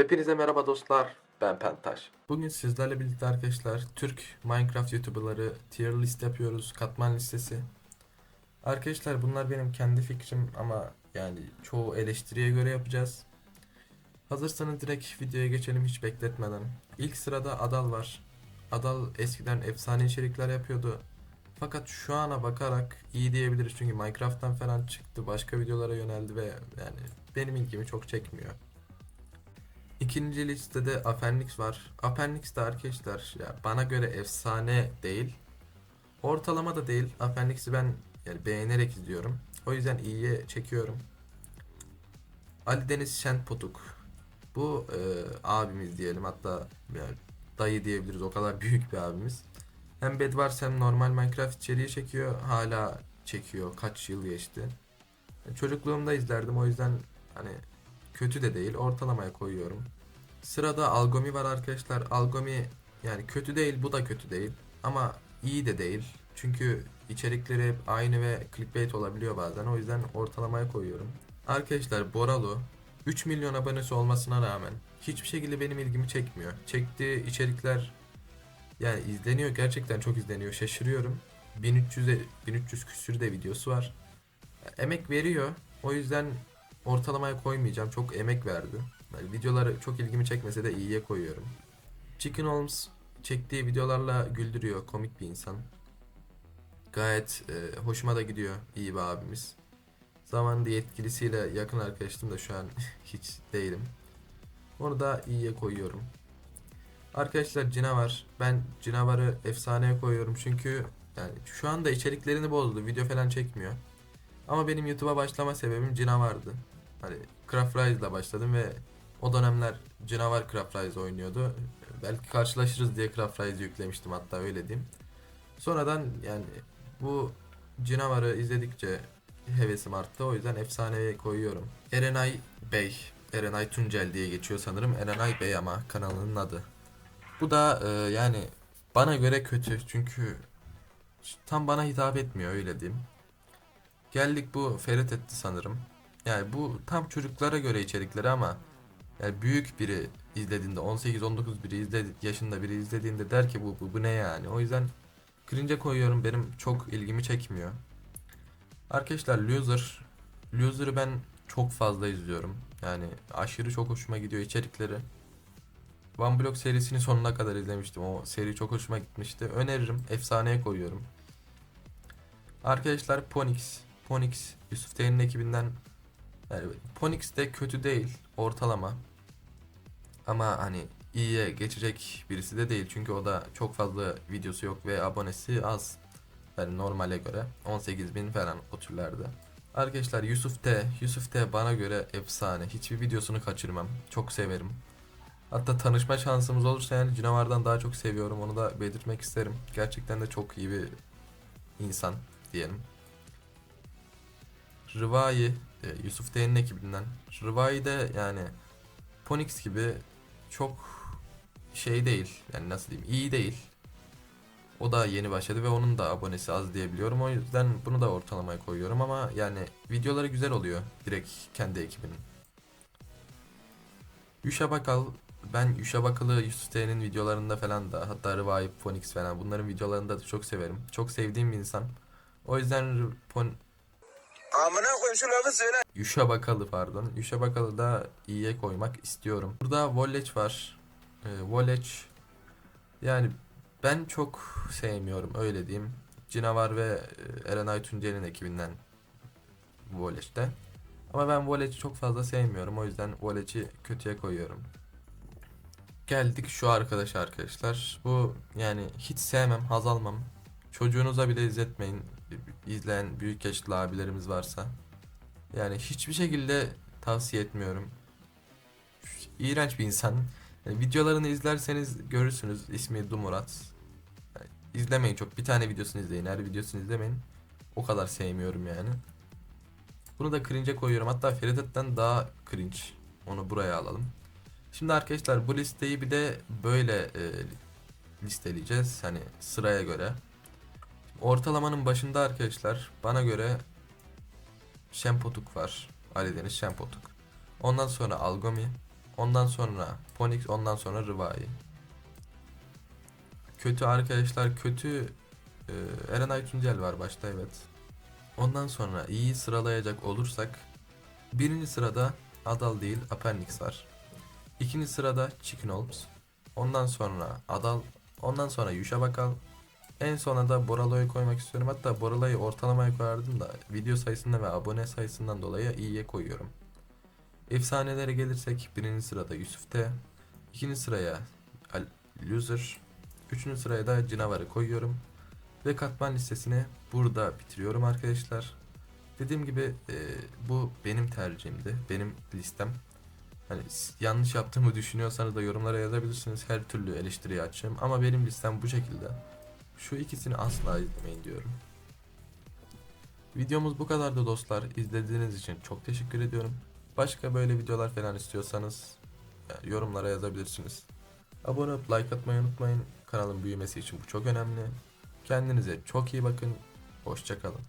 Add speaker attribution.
Speaker 1: Hepinize merhaba dostlar. Ben Pentaş. Bugün sizlerle birlikte arkadaşlar Türk Minecraft YouTuber'ları tier list yapıyoruz. Katman listesi. Arkadaşlar bunlar benim kendi fikrim ama yani çoğu eleştiriye göre yapacağız. Hazırsanız direkt videoya geçelim hiç bekletmeden. İlk sırada Adal var. Adal eskiden efsane içerikler yapıyordu. Fakat şu ana bakarak iyi diyebiliriz çünkü Minecraft'tan falan çıktı. Başka videolara yöneldi ve yani benim ilgimi çok çekmiyor. İkinci listede Apendix var. Apendix de arkadaşlar ya bana göre efsane değil. Ortalama da değil. Apendix'i ben yani beğenerek izliyorum. O yüzden iyiye çekiyorum. Ali Deniz Şenpotuk. Bu e, abimiz diyelim hatta yani dayı diyebiliriz o kadar büyük bir abimiz. Hem Bedwars hem normal Minecraft içeriği çekiyor. Hala çekiyor. Kaç yıl geçti. Çocukluğumda izlerdim o yüzden hani kötü de değil ortalamaya koyuyorum. Sırada Algomi var arkadaşlar. Algomi yani kötü değil bu da kötü değil ama iyi de değil. Çünkü içerikleri hep aynı ve clickbait olabiliyor bazen. O yüzden ortalamaya koyuyorum. Arkadaşlar Boralo 3 milyon abonesi olmasına rağmen hiçbir şekilde benim ilgimi çekmiyor. Çektiği içerikler yani izleniyor gerçekten çok izleniyor. Şaşırıyorum. 1300'e 1300 küsür de videosu var. Emek veriyor. O yüzden ortalamaya koymayacağım. Çok emek verdi. Yani videoları çok ilgimi çekmese de iyiye koyuyorum. Chicken Holmes çektiği videolarla güldürüyor. Komik bir insan. Gayet e, hoşuma da gidiyor. iyi bir abimiz. Zamanında yetkilisiyle yakın arkadaştım da şu an hiç değilim. Onu da iyiye koyuyorum. Arkadaşlar Cinavar. Ben Cinavar'ı efsaneye koyuyorum çünkü yani şu anda içeriklerini bozdu. Video falan çekmiyor. Ama benim YouTube'a başlama sebebim Cinavar'dı. Hani Craft Rise'la başladım ve o dönemler Canavar Craft Rise oynuyordu. Belki karşılaşırız diye Craft Rise yüklemiştim hatta öyle diyeyim. Sonradan yani bu Canavar'ı izledikçe hevesim arttı. O yüzden efsaneye koyuyorum. Erenay Bey. Erenay Tuncel diye geçiyor sanırım. Erenay Bey ama kanalının adı. Bu da e, yani bana göre kötü. Çünkü tam bana hitap etmiyor öyle diyeyim. Geldik bu Ferit etti sanırım. Yani bu tam çocuklara göre içerikleri ama yani büyük biri izlediğinde 18-19 biri izledi, yaşında biri izlediğinde der ki bu, bu, bu ne yani. O yüzden cringe'e koyuyorum benim çok ilgimi çekmiyor. Arkadaşlar Loser. Loser'ı ben çok fazla izliyorum. Yani aşırı çok hoşuma gidiyor içerikleri. One Block serisini sonuna kadar izlemiştim. O seri çok hoşuma gitmişti. Öneririm. Efsaneye koyuyorum. Arkadaşlar Ponix. Ponix Yusuf T'nin ekibinden yani Ponix de kötü değil. Ortalama. Ama hani iyiye geçecek birisi de değil. Çünkü o da çok fazla videosu yok ve abonesi az. Yani normale göre. 18 bin falan o türlerde. Arkadaşlar Yusuf T. Yusuf T bana göre efsane. Hiçbir videosunu kaçırmam. Çok severim. Hatta tanışma şansımız olursa yani Cinavar'dan daha çok seviyorum. Onu da belirtmek isterim. Gerçekten de çok iyi bir insan diyelim. Rıvai e, Yusuf T'nin ekibinden. Rıvai de yani Ponix gibi çok şey değil. Yani nasıl diyeyim iyi değil. O da yeni başladı ve onun da abonesi az diyebiliyorum. O yüzden bunu da ortalamaya koyuyorum ama yani videoları güzel oluyor direkt kendi ekibinin. Yuşa Bakal ben Yuşa Bakal'ı Yusuf T'nin videolarında falan da hatta Revive, Phoenix falan bunların videolarında da çok severim. Çok sevdiğim bir insan. O yüzden Pon
Speaker 2: Amına koyayım şu lafı söyle.
Speaker 1: Yuşa Bakal'ı pardon. Yuşa Bakal'ı da iyiye koymak istiyorum. Burada Volley var. Ee, Volley yani ben çok sevmiyorum öyle diyeyim. Cinavar ve e, Erenay Tuncel'in ekibinden Volley'de. Ama ben Volley'i çok fazla sevmiyorum. O yüzden Volley'i kötüye koyuyorum. Geldik şu arkadaş arkadaşlar. Bu yani hiç sevmem, haz almam. Çocuğunuza bile izletmeyin. İzleyen büyük yaşlı abilerimiz varsa. Yani hiçbir şekilde tavsiye etmiyorum. İğrenç bir insan. Yani videolarını izlerseniz görürsünüz. İsmi Dumurat. Yani izlemeyin çok. Bir tane videosunu izleyin. Her videosunu izlemeyin. O kadar sevmiyorum yani. Bunu da cringe'e koyuyorum. Hatta Feridet'ten daha cringe. Onu buraya alalım. Şimdi arkadaşlar bu listeyi bir de böyle e, listeleyeceğiz. Hani sıraya göre. Ortalamanın başında arkadaşlar bana göre Şempotuk var. Ali Deniz Şempotuk. Ondan sonra Algomi. Ondan sonra Ponix, ondan sonra Rıvai. Kötü arkadaşlar kötü e, Erenay Tuncel var başta evet. Ondan sonra iyi sıralayacak olursak birinci sırada Adal değil Apernix var. İkinci sırada Chicken Olps. Ondan sonra Adal, ondan sonra Yuşa Bakal. En sona da Boralo'yu koymak istiyorum. Hatta Boralo'yu ortalamaya koyardım da video sayısından ve abone sayısından dolayı iyiye koyuyorum. Efsanelere gelirsek birinci sırada Yusuf T. ikinci sıraya Al Loser. Üçüncü sıraya da Cinavar'ı koyuyorum. Ve katman listesini burada bitiriyorum arkadaşlar. Dediğim gibi e, bu benim tercihimdi. Benim listem. Hani yanlış yaptığımı düşünüyorsanız da yorumlara yazabilirsiniz. Her türlü eleştiriye açığım. Ama benim listem bu şekilde. Şu ikisini asla izlemeyin diyorum. Videomuz bu kadardı dostlar. İzlediğiniz için çok teşekkür ediyorum. Başka böyle videolar falan istiyorsanız e, yorumlara yazabilirsiniz. Abone olup like atmayı unutmayın. Kanalın büyümesi için bu çok önemli. Kendinize çok iyi bakın. Hoşçakalın.